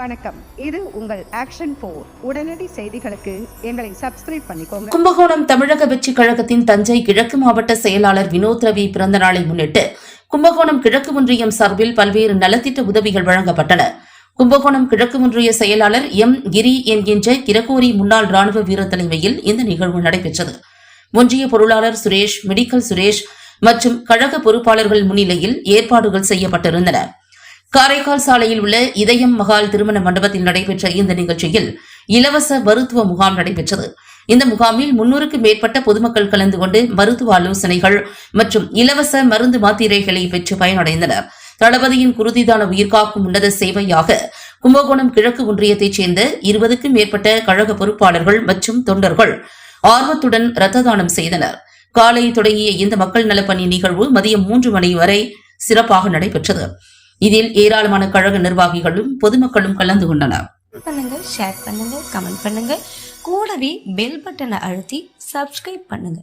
வணக்கம். இது உங்கள் ஆக்ஷன் போர் உடனடி செய்திகளுக்கு எங்களை சப்ஸ்கிரைப் பண்ணிக்கோங்க. கும்பகோணம் தமிழக வெற்றிக் கழகத்தின் தஞ்சை கிழக்கு மாவட்ட செயலாளர் வினோத் ரவி பிறந்த நாளை முன்னிட்டு கும்பகோணம் கிழக்கு ஒன்றியம் சார்பில் பல்வேறு நலத்திட்ட உதவிகள் வழங்கப்பட்டன. கும்பகோணம் கிழக்கு ஒன்றிய செயலாளர் எம் கிரி என்கின்ற கிரகோரி முன்னாள் ராணுவ வீரர் தலைமையில் இந்த நிகழ்வு நடைபெற்றது. ஒன்றிய பொருளாளர் சுரேஷ் மெடிக்கல் சுரேஷ் மற்றும் கழக பொறுப்பாளர்கள் முன்னிலையில் ஏற்பாடுகள் செய்யப்பட்டிருந்தன. காரைக்கால் சாலையில் உள்ள இதயம் மகால் திருமண மண்டபத்தில் நடைபெற்ற இந்த நிகழ்ச்சியில் இலவச மருத்துவ முகாம் நடைபெற்றது. இந்த முகாமில் முன்னூறுக்கும் மேற்பட்ட பொதுமக்கள் கலந்து கொண்டு மருத்துவ ஆலோசனைகள் மற்றும் இலவச மருந்து மாத்திரைகளை பெற்று பயனடைந்தனர். தளபதியின் குருதிதான உயிர்காக்கும் உன்னத சேவையாக கும்பகோணம் கிழக்கு ஒன்றியத்தைச் சேர்ந்த இருபதுக்கும் மேற்பட்ட கழக பொறுப்பாளர்கள் மற்றும் தொண்டர்கள் ஆர்வத்துடன் ரத்த தானம் செய்தனர். காலை தொடங்கிய இந்த மக்கள் நலப்பணி நிகழ்வு மதியம் மூன்று மணி வரை சிறப்பாக நடைபெற்றது. இதில் ஏராளமான கழக நிர்வாகிகளும் பொதுமக்களும் கலந்து கொண்டனர். பண்ணுங்க ஷேர் பண்ணுங்க கமெண்ட் பண்ணுங்க கூடவே பெல் பட்டனை அழுத்தி சப்ஸ்கிரைப் பண்ணுங்க